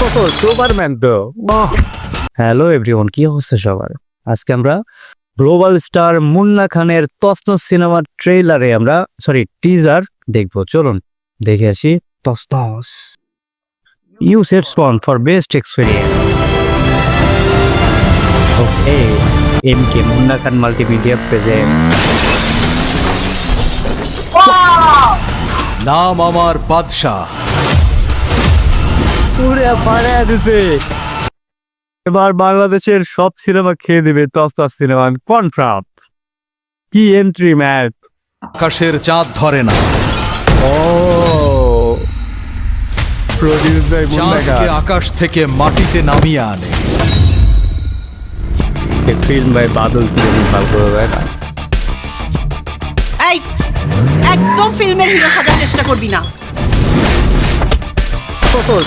কত সুপারম্যান তো। Hello everyone কি অবস্থা সবার? আজকে আমরা গ্লোবাল স্টার মুন্না খানের তসনস সিনেমার ট্রেলারে আমরা সরি টিজার দেখব। চলুন দেখে আসি তসনস you set spawn for best experience okay M K Munna Khan multimedia present নাম আমার বাদশাহ পুরে পাড়ে দিতে এবার বাংলাদেশের সব সিনেমা খেয়ে দেবে সিনেমা কনফার্ম। কি এন্ট্রি ম্যাচ আকাশের চাঁদ ধরে না। ও। প্রডিউস বাই চাঁদকে আকাশ থেকে মাটিতে নামিয়ে আনে। ফিল্ম বাই বাদল এই একদম ফিল্মের হিরো সাজার চেষ্টা করবি না।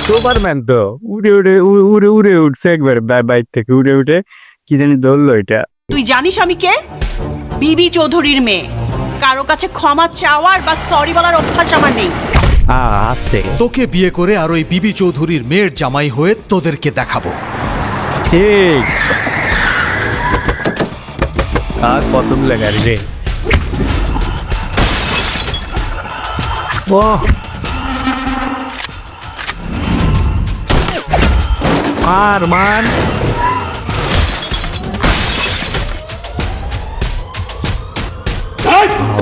সুপারম্যান তো। উড়ে উড়ে উড়ে উড়ে উঠছে একবার বাইক থেকে। উড়ে উঠে কি জানি ধরলো এটা। তুই জানিস আমি কে? বিবি চৌধুরীর মেয়ে। কারও কাছে ক্ষমা চাওয়ার বা সরি বলার অভ্যাস আমার নেই। আসতে। তোকে বিয়ে করে আর ওই বিবি চৌধুরীর মেয়ের জামাই হয়ে তোদেরকে দেখাবো। ঠিক। আর গাড়ি রে? ও আর মান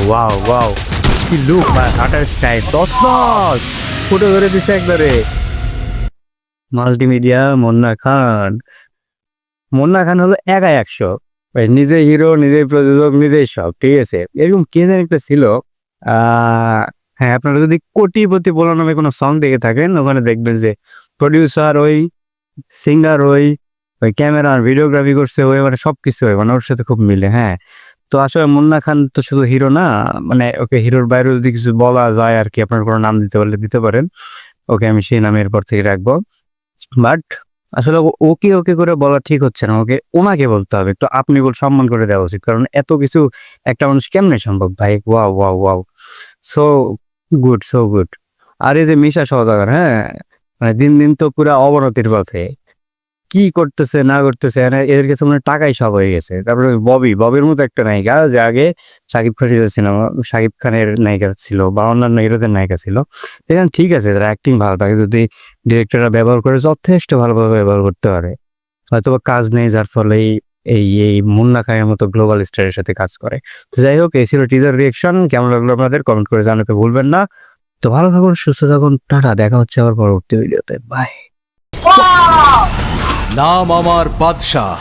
ওয়াও ওয়াও কি লুক ভাই হাঁটার স্টাইল দশ দশ ফুটো করে দিছে একবারে। মাল্টিমিডিয়া মুন্না খান মুন্না খান হলো একা একশো। নিজে হিরো নিজেই প্রযোজক নিজেই সব ঠিক আছে? এরকম কে জানি একটা ছিল। আহ, হ্যাঁ আপনারা যদি কোটিপতি বলো নামে কোনো সং দেখে থাকেন ওখানে দেখবেন যে প্রডিউসার ওই সিঙ্গার ওই ওই ক্যামেরা ভিডিওগ্রাফি করছে, ওই মানে সব কিছু হয় মানে ওর সাথে খুব মিলে হ্যাঁ। তো আসলে মুন্না খান তো শুধু হিরো না মানে ওকে হিরোর বাইরেও যদি কিছু বলা যায় আর কি, আপনার কোনো নাম দিতে পারলে দিতে পারেন। ওকে আমি সেই নামে এরপর থেকে রাখব। বাট আসলে ওকে ওকে করে বলা ঠিক হচ্ছে না, ওকে, ওনাকে বলতে হবে। তো আপনি বল, সম্মান করে দেওয়া উচিত, কারণ এত কিছু একটা মানুষ কেমনে সম্ভব ভাই? Wow wow wow. So good so good আর এই যে মিশা সওদাগর হ্যাঁ মানে দিন দিন তো পুরো অবনতির পথে। কি করতেছে, না করতেছে মানে এদের কাছে মানে টাকাই সব হয়ে গেছে। তারপরে ববি, ববির মতো একটা নায়িকা, যে আগে শাকিব খানের সিনেমা শাকিব খানের নায়িকা ছিল বা অন্যান্য হিরোদের নায়িকা ছিল। এখানে ঠিক আছে, তারা অ্যাক্টিং ভালো থাকে যদি ডিরেক্টররা ব্যবহার করে যথেষ্ট ভালোভাবে ব্যবহার করতে পারে। হয়তো কাজ নেই, যার ফলে এই এই মুন্না খানের মতো গ্লোবাল স্টারের সাথে কাজ করে। তো যাই হোক, এই ছিল টিজার রিয়েকশন কেমন লাগল আপনাদের কমেন্ট করে জানাতে ভুলবেন না। তো ভালো থাকুন, সুস্থ থাকুন, টাটা, দেখা হচ্ছে আবার পরবর্তী ভিডিওতে বাই নাম আমার বাদশাহ।